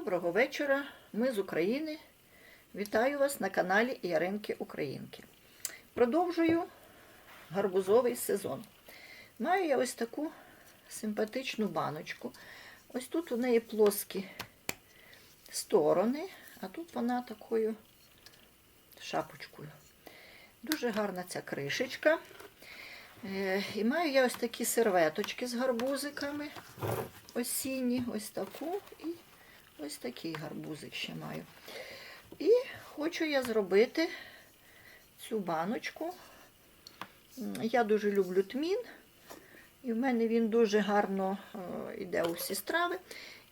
Доброго вечора. Ми з України. Вітаю вас на каналі Яринки Українки. Продовжую гарбузовий сезон. Маю я ось таку симпатичну баночку. Ось тут у неї плоскі сторони, а тут вона такою шапочкою. Дуже гарна ця кришечка. Е, І маю я ось такі серветочки з гарбузиками. Осінні, ось таку і ось такий гарбузик ще маю. І хочу я зробити цю баночку. Я дуже люблю тмін, і в мене він дуже гарно йде у всі страви.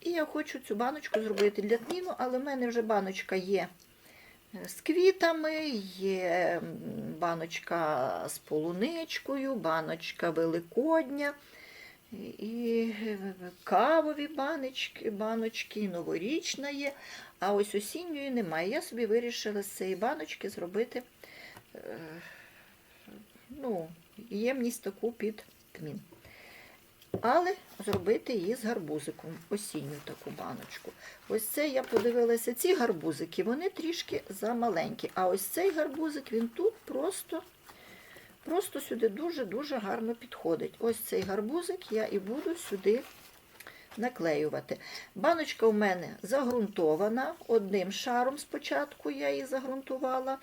І я хочу цю баночку зробити для тміну, але в мене вже баночка є е, з квітами, є баночка з полуничкою, баночка великодня. І кавові баночки, баночки, новорічна є, а ось осінньої немає. Я собі вирішила з цієї баночки зробити е, ну, ємність таку під тмін. Але зробити її з гарбузиком, осінню таку баночку. Ось це я подивилася, ці гарбузики, вони трішки замаленькі. А ось цей гарбузик, він тут просто Просто сюди дуже-дуже гарно підходить. Ось цей гарбузик я і буду сюди наклеювати. Баночка у мене загрунтована одним шаром спочатку я її загрунтувала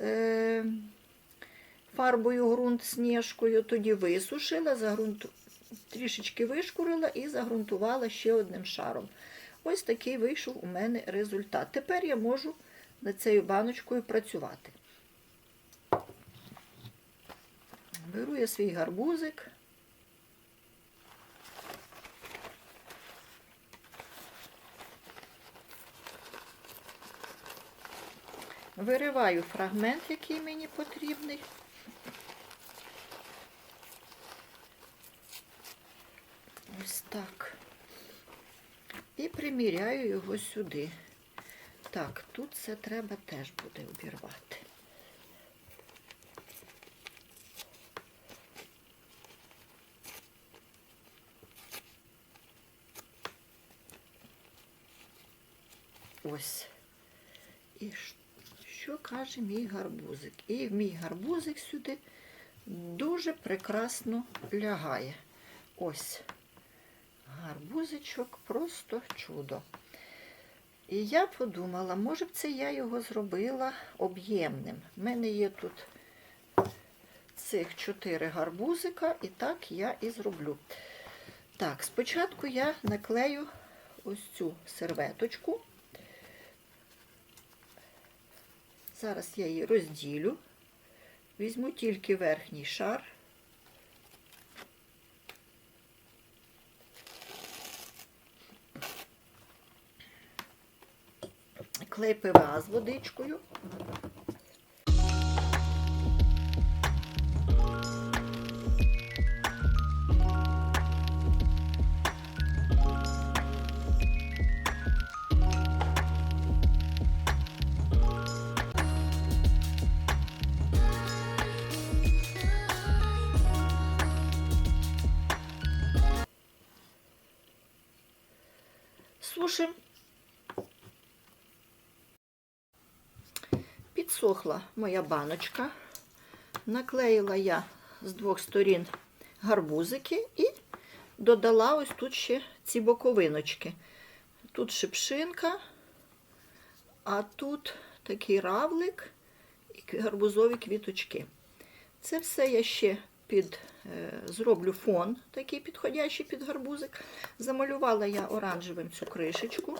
е, фарбою ґрунт сніжкою, тоді висушила, загрунт... трішечки вишкурила і загрунтувала ще одним шаром. Ось такий вийшов у мене результат. Тепер я можу над цією баночкою працювати. Беру я свій гарбузик. Вириваю фрагмент, який мені потрібний. Ось так. І приміряю його сюди. Так, тут це треба теж буде обірвати. Ось. І що каже мій гарбузик? І мій гарбузик сюди дуже прекрасно лягає. Ось. Гарбузичок просто чудо. І я подумала, може б це я його зробила об'ємним. У мене є тут цих чотири гарбузика, і так я і зроблю. Так, спочатку я наклею ось цю серветочку. Зараз я її розділю, візьму тільки верхній шар. Клей ПВА з водичкою. Підсохла моя баночка. Наклеїла я з двох сторін гарбузики і додала ось тут ще ці боковиночки. Тут шипшинка, а тут такий равлик і гарбузові квіточки. Це все я ще під, е, зроблю фон, такий підходящий під гарбузик. Замалювала я оранжевим цю кришечку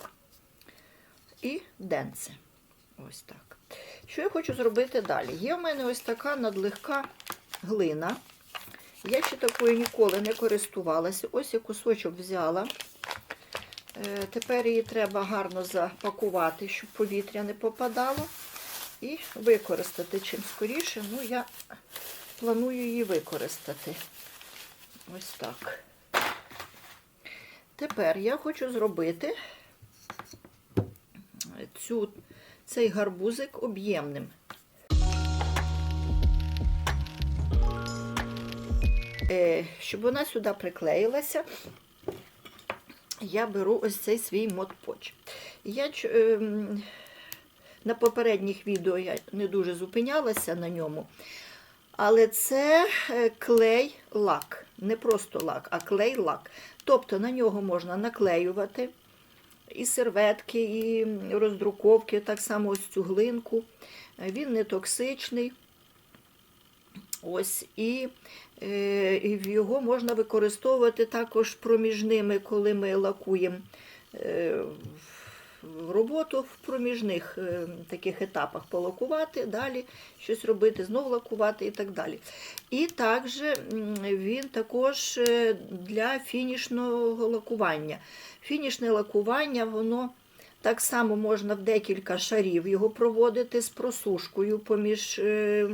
і денце. Ось так. Що я хочу зробити далі? Є в мене ось така надлегка глина. Я ще такою ніколи не користувалася. Ось я кусочок взяла. Е, Тепер її треба гарно запакувати, щоб повітря не попадало. І використати чим скоріше. Ну, я планую її використати. Ось так. Тепер я хочу зробити цю, цей гарбузик об'ємним. Е, щоб вона сюди приклеїлася, я беру ось цей свій модпоч. Я ем, на попередніх відео я не дуже зупинялася на ньому. Але це е, клей-лак. Не просто лак, а клей-лак. Тобто на нього можна наклеювати і серветки, і роздруковки, так само ось цю глинку. Е, Він не токсичний. Ось, і, е, і його можна використовувати також проміжними, коли ми лакуємо е, роботу в проміжних е, таких етапах полакувати, далі щось робити, знову лакувати і так далі. І також він також е, для фінішного лакування. Фінішне лакування, воно так само можна в декілька шарів його проводити з просушкою поміж е,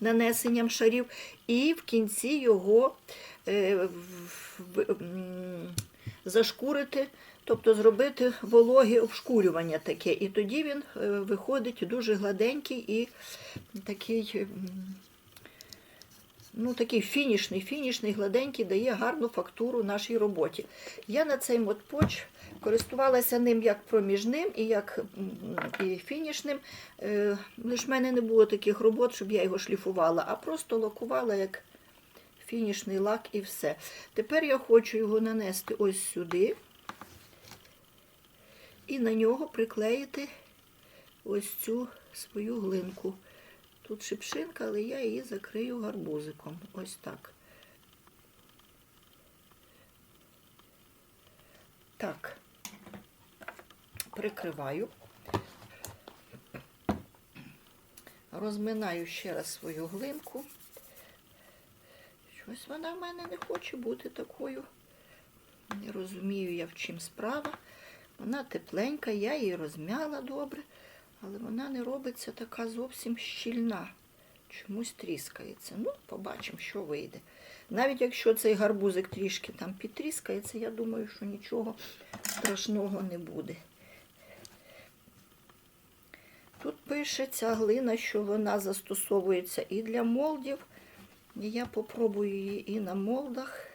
нанесенням шарів, і в кінці його зашкурити, тобто зробити вологе обшкурювання таке. І тоді він е, виходить дуже гладенький і такий. Ну, такий фінішний, фінішний, гладенький, дає гарну фактуру нашій роботі. Я на цей модпоч користувалася ним як проміжним і як і фінішним. Е, Лиш в мене не було таких робот, щоб я його шліфувала, а просто лакувала як фінішний лак і все. Тепер я хочу його нанести ось сюди і на нього приклеїти ось цю свою глинку. Тут шипшинка, але я її закрию гарбузиком. Ось так. Так, прикриваю. Розминаю ще раз свою глинку. Щось вона в мене не хоче бути такою. Не розумію я, в чим справа. Вона тепленька, я її розмяла добре, але вона не робиться така зовсім щільна. Чомусь тріскається. Ну, побачимо, що вийде. Навіть якщо цей гарбузик трішки там підтріскається, я думаю, що нічого страшного не буде. Тут пише ця глина, що вона застосовується і для молдів. Я попробую її і на молдах.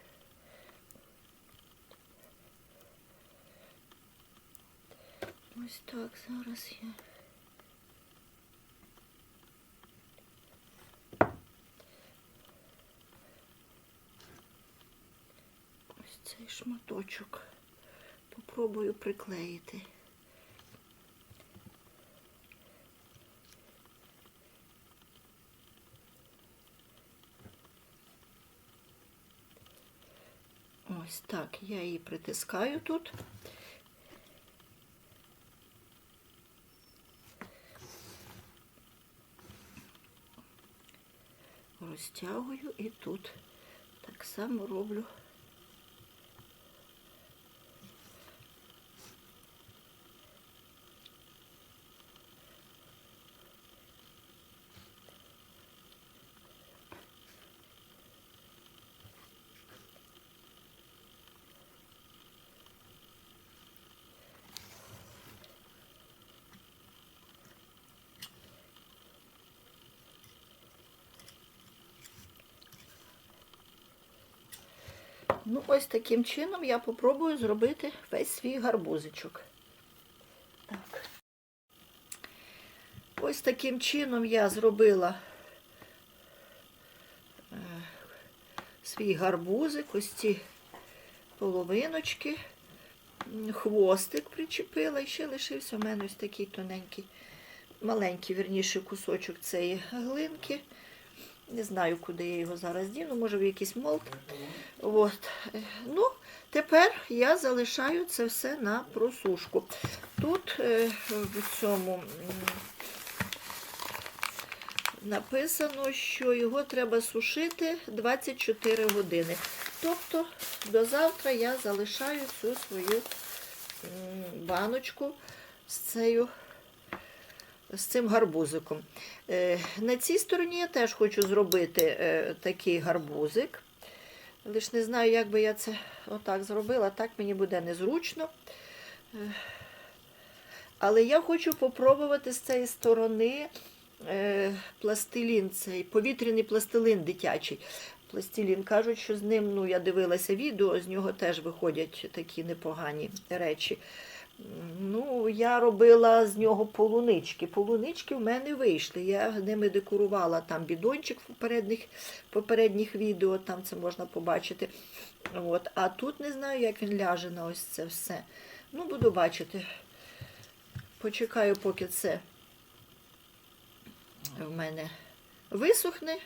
Ось так зараз я. Ось цей шматочок. Попробую приклеїти. Ось так, я її притискаю тут. Розтягую і тут так само роблю. Ну, ось таким чином я попробую зробити весь свій гарбузичок. Так. Ось таким чином я зробила е, свій гарбузик, ось ці половиночки, хвостик причепила і ще лишився у мене ось такий тоненький, маленький, верніше, кусочок цієї глинки. Не знаю, куди я його зараз діну, може в якийсь молд. От. Ну, тепер я залишаю це все на просушку. Тут е, в цьому написано, що його треба сушити 24 години. Тобто до завтра я залишаю цю свою баночку з цією з цим гарбузиком. Е, На цій стороні я теж хочу зробити е, такий гарбузик. Лиш не знаю, як би я це отак зробила, так мені буде незручно. Е, Але я хочу попробувати з цієї сторони пластилін, цей повітряний пластилин дитячий. пластилін. Кажуть, що з ним, ну я дивилася відео, з нього теж виходять такі непогані речі. Ну, я робила з нього полунички. Полунички в мене вийшли. Я ними декорувала там бідончик в попередніх, попередніх відео, там це можна побачити. От. А тут не знаю, як він ляже на ось це все. Ну, буду бачити. Почекаю, поки це в мене висохне,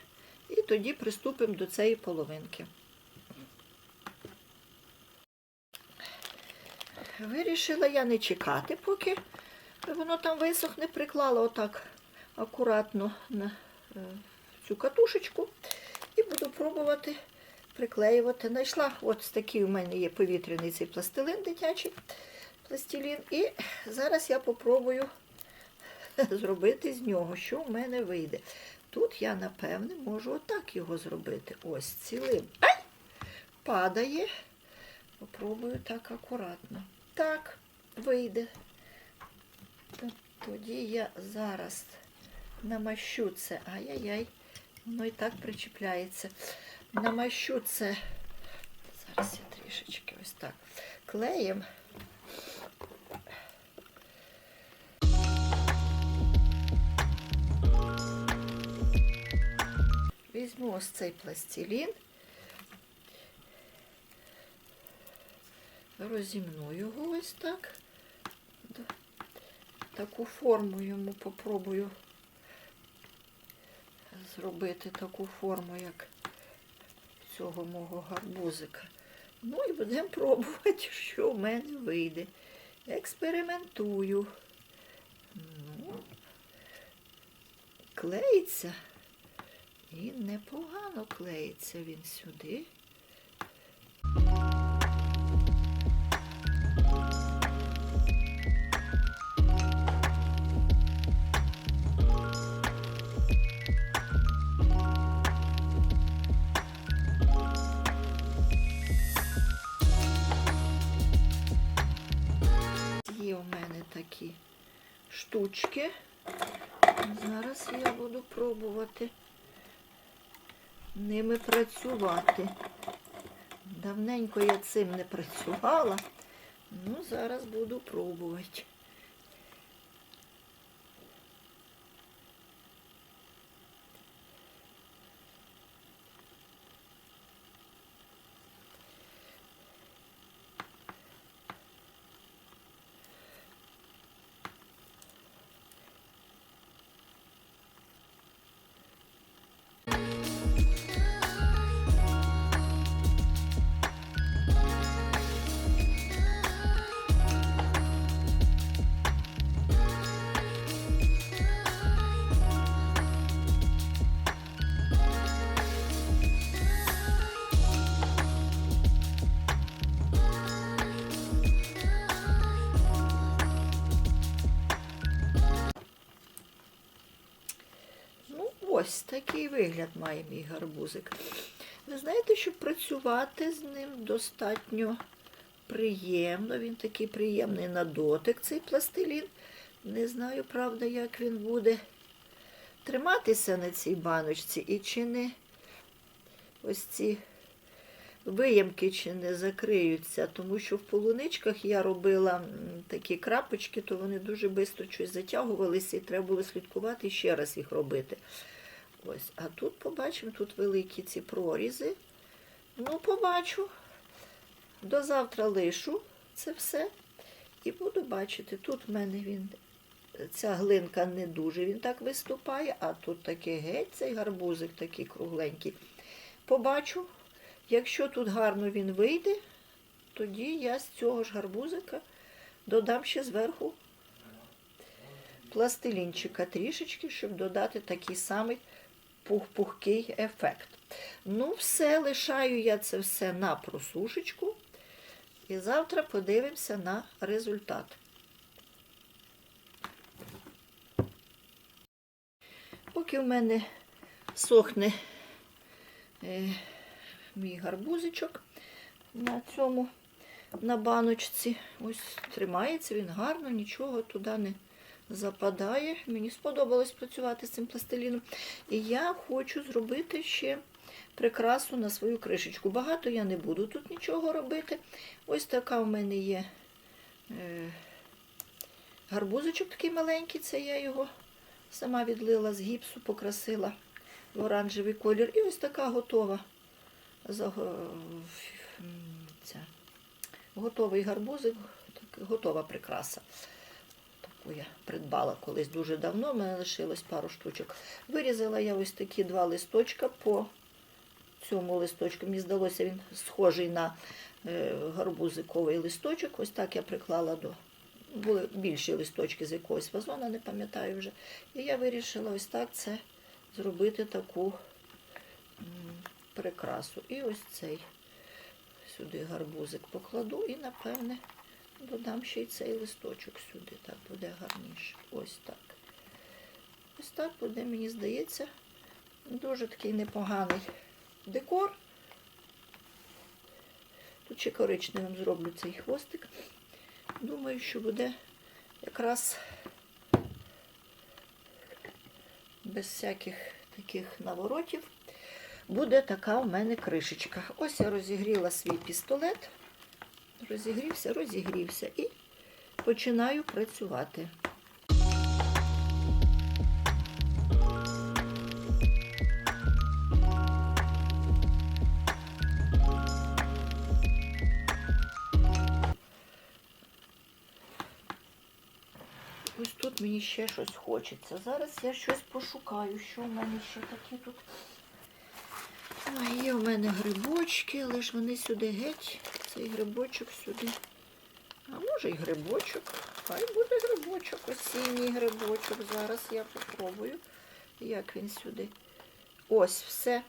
і тоді приступимо до цієї половинки. Вирішила я не чекати, поки воно там висохне, приклала отак акуратно на е, цю катушечку і буду пробувати приклеювати. Знайшла ось такий у мене є повітряний цей пластилин дитячий пластилін. І зараз я попробую зробити з нього, що в мене вийде. Тут я, напевне, можу отак його зробити. Ось цілим. Ай! Падає. Попробую так акуратно. Так, вийде. Тоді я зараз намащу це. Ай-яй-яй, воно і так причіпляється. Намащу це. Зараз я трішечки ось так. Клеєм. Візьму ось цей пластилін. Розімну його ось так. Таку форму йому попробую зробити таку форму, як цього мого гарбузика. Ну і будемо пробувати, що в мене вийде. Експериментую. Ну, клеїться. І непогано клеїться він сюди. Такі штучки. Зараз я буду пробувати ними працювати. Давненько я цим не працювала. Ну, зараз буду пробувати. Вигляд має мій гарбузик. Ви знаєте, що працювати з ним достатньо приємно. Він такий приємний на дотик, цей пластилін. Не знаю, правда, як він буде триматися на цій баночці і чи не ось ці виямки чи не закриються, тому що в полуничках я робила такі крапочки, то вони дуже швидко щось затягувалися і треба було слідкувати і ще раз їх робити. Ось, а тут побачимо, тут великі ці прорізи. Ну, побачу. До завтра лишу це все. І буду бачити. Тут в мене він, ця глинка не дуже він так виступає, а тут такий геть цей гарбузик такий кругленький. Побачу. Якщо тут гарно він вийде, тоді я з цього ж гарбузика додам ще зверху пластилінчика трішечки, щоб додати такий самий пух-пухкий ефект. Ну, все, лишаю я це все на просушечку. І завтра подивимося на результат. Поки в мене сохне е, мій гарбузичок на цьому, на баночці. Ось тримається він гарно, нічого туди не западає. Мені сподобалось працювати з цим пластиліном. І я хочу зробити ще прикрасу на свою кришечку. Багато я не буду тут нічого робити. Ось така в мене є е, гарбузочок такий маленький, це я його сама відлила з гіпсу, покрасила в оранжевий колір. І ось така готова. Готовий гарбузик, готова прикраса. Таку я придбала колись дуже давно, в мене лишилось пару штучок. Вирізала я ось такі два листочка по цьому листочку. Мені здалося, він схожий на е, гарбузиковий листочок. Ось так я приклала до. Були більші листочки з якогось вазона, не пам'ятаю вже. І я вирішила ось так це зробити таку прикрасу. І ось цей сюди гарбузик покладу і, напевне, додам ще й цей листочок сюди. Так буде гарніше. Ось так. Ось так буде, мені здається, дуже такий непоганий декор. Тут ще коричневим зроблю цей хвостик. Думаю, що буде якраз без всяких таких наворотів. Буде така в мене кришечка. Ось я розігріла свій пістолет. Розігрівся, розігрівся і починаю працювати. Ось тут мені ще щось хочеться. Зараз я щось пошукаю, що в мене ще такі тут. Є в мене грибочки, але ж вони сюди геть. Цей грибочок сюди. А може й грибочок. Хай буде грибочок, осінній грибочок. Зараз я попробую, як він сюди. Ось все.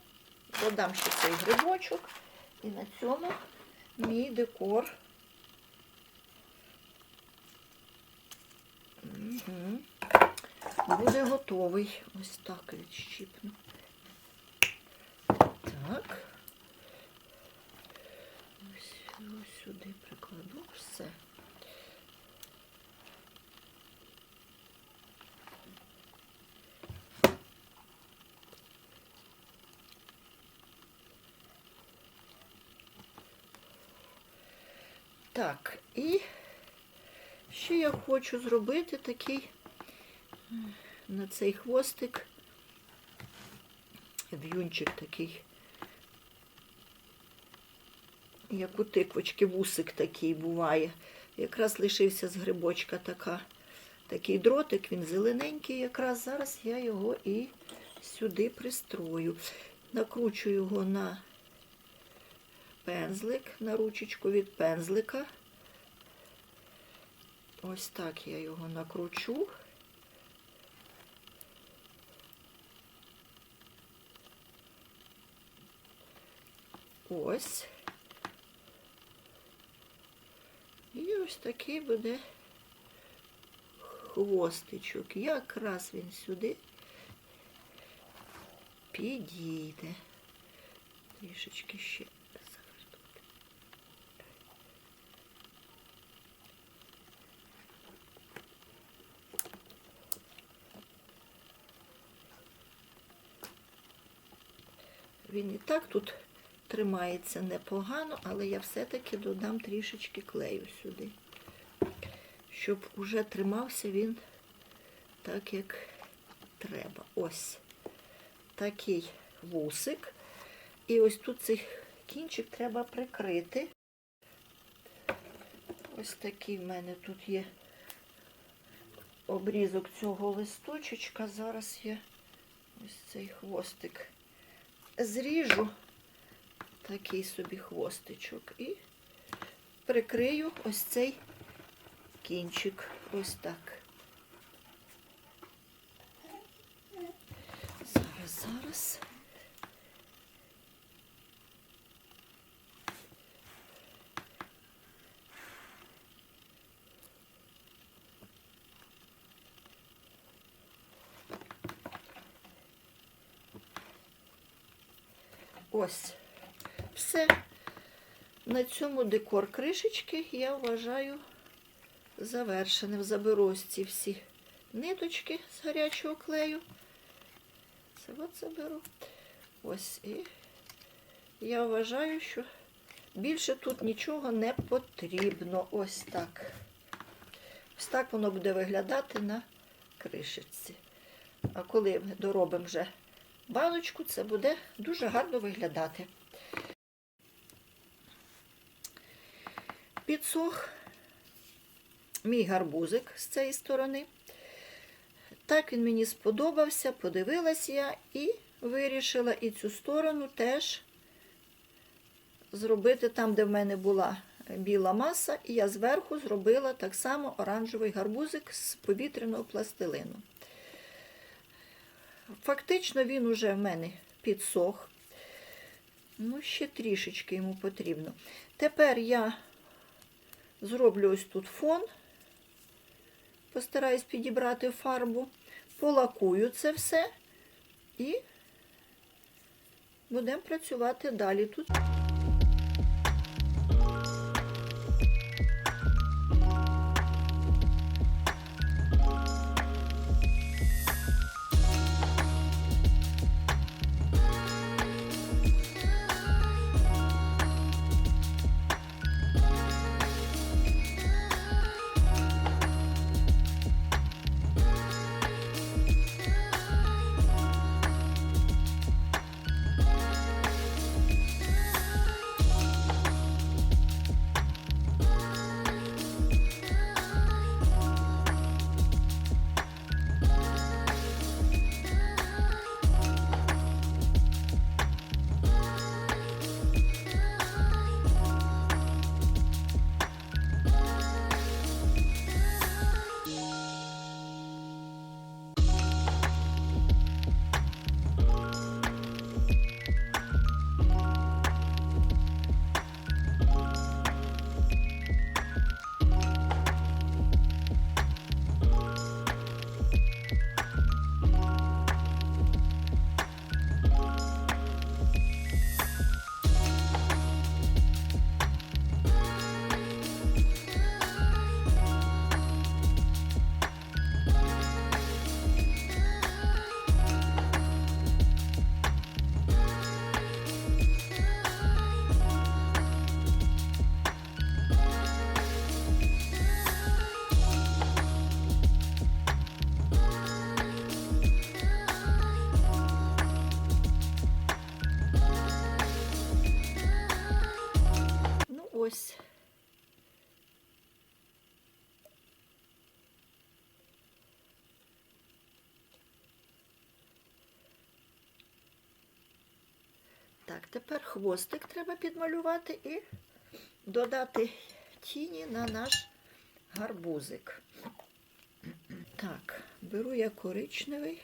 Додам ще цей грибочок. І на цьому мій декор. Буде готовий. Ось так відщипну. Так. Ось, ось сюди прикладу все. Так, і ще я хочу зробити такий на цей хвостик в'юнчик такий, як у тиквочки, вусик такий буває. Якраз лишився з грибочка така, такий дротик, він зелененький. Якраз зараз я його і сюди пристрою. Накручу його на пензлик, на ручечку від пензлика. Ось так я його накручу. Ось. І ось такий буде хвостичок. Якраз він сюди підійде. Трішечки ще завернути. Він і так тут тримається непогано, але я все-таки додам трішечки клею сюди, щоб уже тримався він так, як треба. Ось такий вусик. І ось тут цей кінчик треба прикрити. Ось такий в мене тут є обрізок цього листочечка. Зараз я ось цей хвостик зріжу такий собі хвостичок і прикрию ось цей кінчик. Ось так. Зараз, зараз. Ось. Все. На цьому декор кришечки я вважаю завершеним. Заберу ось ці всі ниточки з гарячого клею. Це от заберу. Ось і я вважаю, що більше тут нічого не потрібно. Ось так. Ось так воно буде виглядати на кришечці. А коли доробимо вже баночку, це буде дуже гарно виглядати. Підсох мій гарбузик з цієї сторони. Так він мені сподобався, подивилась я і вирішила і цю сторону теж зробити там, де в мене була біла маса, і я зверху зробила так само оранжевий гарбузик з повітряного пластилину. Фактично він уже в мене підсох. Ну, ще трішечки йому потрібно. Тепер я зроблю ось тут фон, постараюсь підібрати фарбу, полакую це все. І будемо працювати далі. Тут. Так, тепер хвостик треба підмалювати і додати тіні на наш гарбузик. Так, беру я коричневий.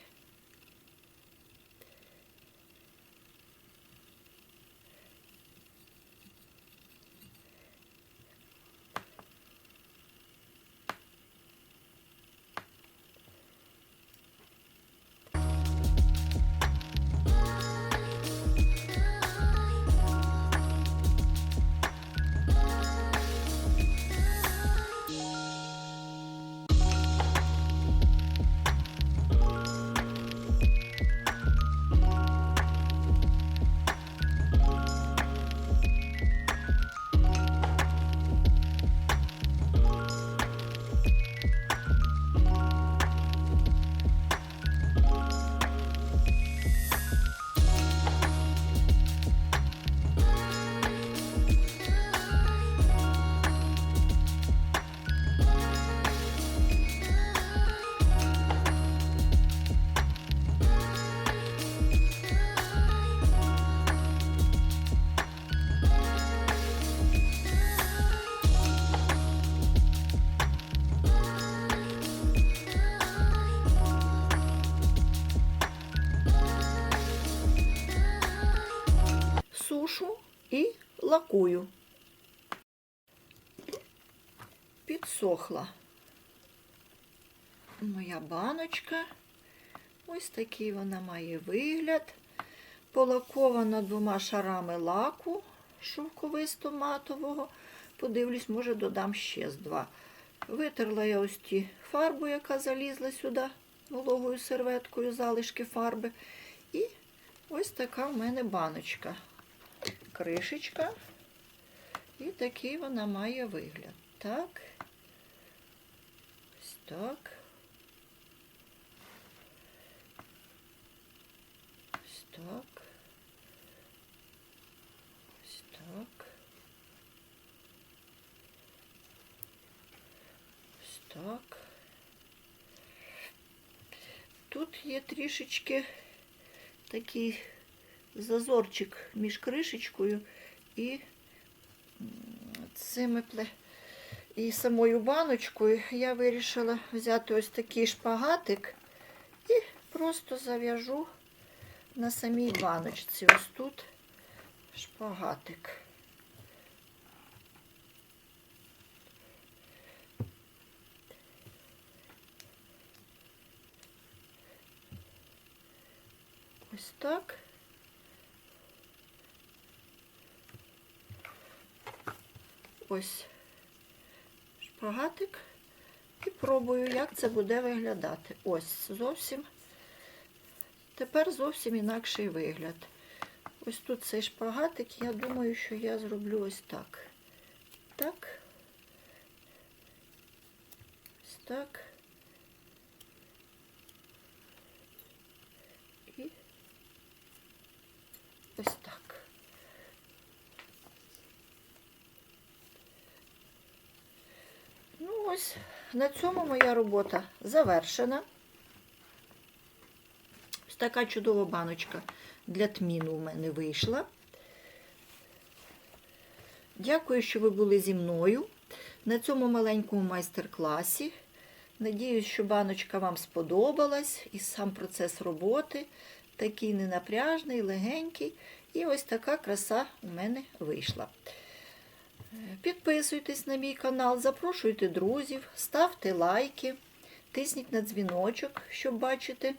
Підсохла моя баночка. Ось такий вона має вигляд. Полакована двома шарами лаку шовковисто матового. Подивлюсь, може, додам ще з два. Витерла я ось ті фарбу, яка залізла сюди вологою серветкою, залишки фарби. І ось така в мене баночка. кришечка. І такий вона має вигляд. Так. Так. Ось так. Ось так. Ось так. Тут є трішечки такий зазорчик між кришечкою і цими пле... і самою баночкою. Я вирішила взяти ось такий шпагатик і просто зав'яжу на самій баночці. Ось тут шпагатик. Ось так. Ось шпагатик. І пробую, як це буде виглядати. Ось зовсім. Тепер зовсім інакший вигляд. Ось тут цей шпагатик, я думаю, що я зроблю ось так. Так. Ось так. І ось так. Ну ось, на цьому моя робота завершена. Ось така чудова баночка для тміну у мене вийшла. Дякую, що ви були зі мною на цьому маленькому майстер-класі. Надіюсь, що баночка вам сподобалась і сам процес роботи такий ненапряжний, легенький. І ось така краса у мене вийшла. Підписуйтесь на мій канал, запрошуйте друзів, ставте лайки, тисніть на дзвіночок, щоб бачити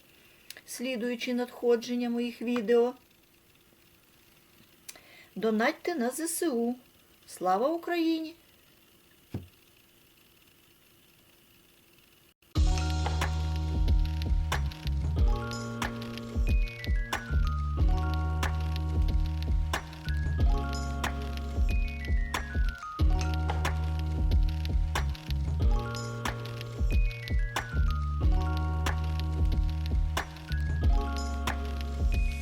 слідуючі надходження моїх відео. Донатьте на ЗСУ. Слава Україні!